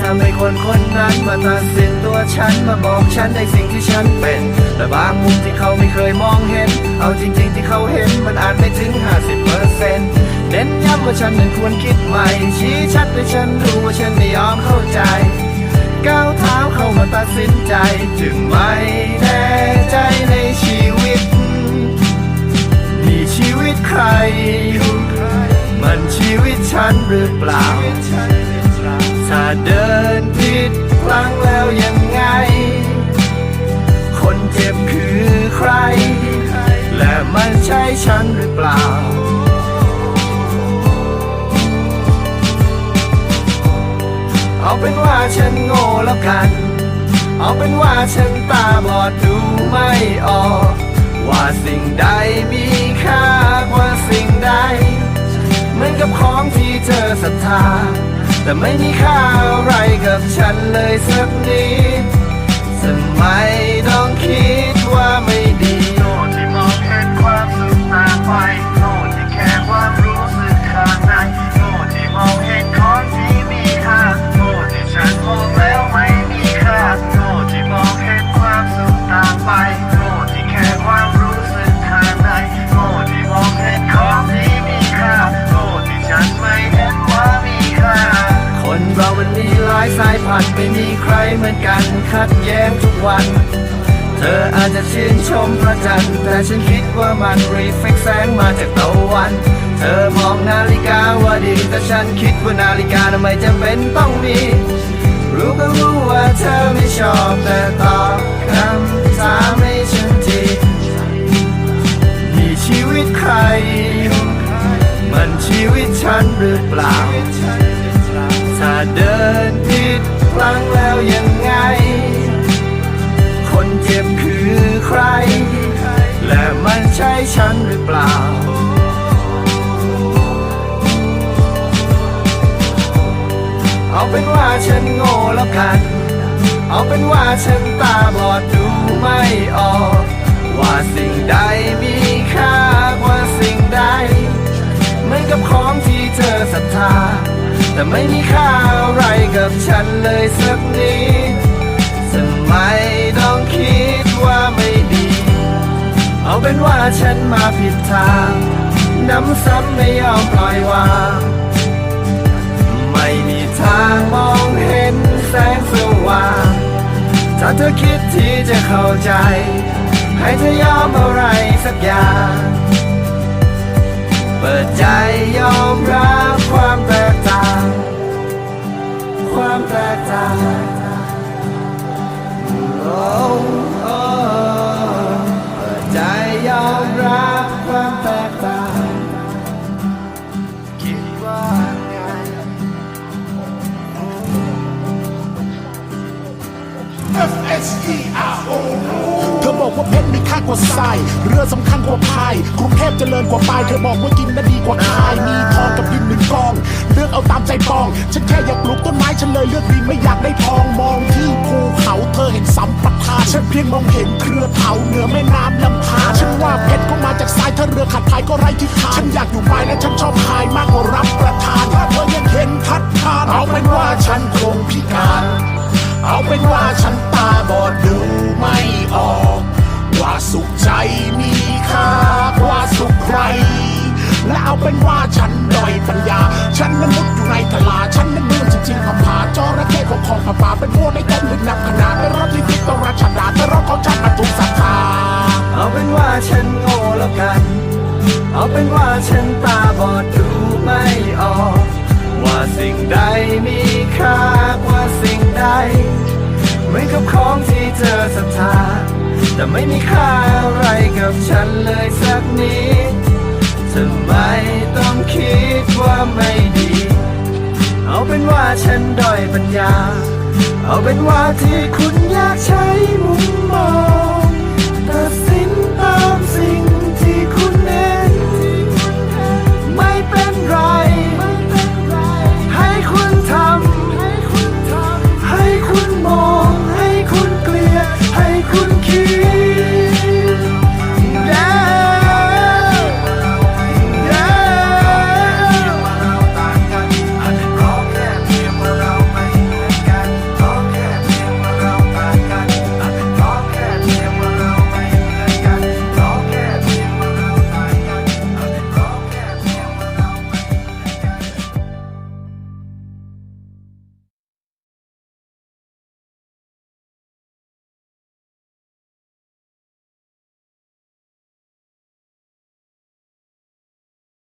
ทำให้คนคนนั้นมาตัดสินตัวฉันมาบอกฉันในสิ่งที่ฉันเป็นและบางมุมที่เขาไม่เคยมองเห็น เอาจริง ๆ ที่เขาเห็นมันอาจไม่ถึง 50%เน้นย้ำว่าฉันนั้นควรคิดใหม่ ชี้ชัดให้ฉันรู้ว่าฉันไม่ยอมเข้าใจ ก้าวเท้าเข้ามาตัดสินใจ จึงไม่แน่ใจในชีวิตมีชีวิตใคร มันชีวิตฉันหรือเปล่า เดินผิดพลังแล้วยังไง คนเจ็บคือใคร และมันใช่ฉันหรือเปล่าเอาเป็นว่าฉันโง่แล้วกัน เอาเป็นว่าฉันตาบอดดูไม่ออก ว่าสิ่งใดมีค่ากว่าสิ่งใด เหมือนกับของที่เธอศรัทธา แต่ไม่มีค่าอะไรกับฉันเลยสักนิดทำไมต้องคิดว่าไม่ดีโง่ที่มองเห็นความสุขตาไป ขัดแย้งทุกวัน เธออาจจะชื่นชมพระจันทร์แต่ฉันคิดว่ามันรีเฟกแสงมาจากตะวัน เธอมองนาฬิกาว่าดีแต่ฉันคิดว่านาฬิกาทำไมจำเป็นต้องมี รู้ก็รู้ว่าเธอไม่ชอบแต่ตอบคำถามให้ฉันทีมีชีวิตใคร มันชีวิตฉันหรือเปล่าถ้าเดินผิดพลังแล้วยังไง เจ็บคือใคร และมันใช่ฉันหรือเปล่า เอาเป็นว่าฉันโง่แล้วกัน เอาเป็นว่าฉันตาบอดดูไม่ออก ว่าสิ่งใดมีค่ากว่าสิ่งใดเหมือนกับของที่เธอศรัทธา แต่ไม่มีค่าอะไรกับฉันเลยสัก เป็นว่าฉันมาผิดทาง น้ำซ้ำไม่ยอมปล่อยวาง ไม่มีทางมองเห็นแสงสว่าง ถ้าเธอคิดที่จะเข้าใจ ให้เธอยอมอะไรสักอย่าง เธอบอกว่าเพชรมีค่ากว่าทรายเรือสำคัญกว่าพายกรุงเทพเจริญกว่าปลายเธอบอกว่ากินน่ะดีกว่าคายมีทองกับดินหนึ่งกอง เลือกเอาตามใจปอง ฉันแค่อยากปลูกต้นไม้ฉันเลยเลือกดินไม่อยากได้ทองมองที่ภูเขาเธอเห็นสัมปทานฉันเพียงมองเห็นเครือเถาเหนือแม่น้ำลำธารฉันว่าเพชรก็มาจากทรายถ้าเรือขาดพายก็ไร้ทิศทางฉันอยากอยู่ปลายและฉันชอบพายมากกว่ารับประทานถ้าเธอยังเห็นทัดทานเอาเป็นว่าฉันคงพิการ เอาเป็นว่าฉันตาบอดดูไม่ออก ว่าสุขใจมีค่ากว่าสุขใคร และเอาเป็นว่าฉันด้อยปัญญา ฉันนั้นมุดอยู่ในตลาดฉันนั้นมืดจริงๆคำผาจอระเข้ของของผาผ่าเป็นพวกในต้นลึกนับขนาดไม่รถที่ติดต้องราชดาแต่รถของฉันมาถูกศรัทธาเอาเป็นว่าฉันโง่แล้วกัน เอาเป็นว่าฉันตาบอดดูไม่ออก ว่าสิ่งใดมีค่ากว่าสิ่งใด เหมือนกับของที่เธอศรัทธา แต่ไม่มีค่าอะไรกับฉันเลยสักนิดทำไมต้องคิดว่าไม่ดี เอาเป็นว่าฉันด้อยปัญญา เอาเป็นว่าที่คุณอยากใช้มุมมอง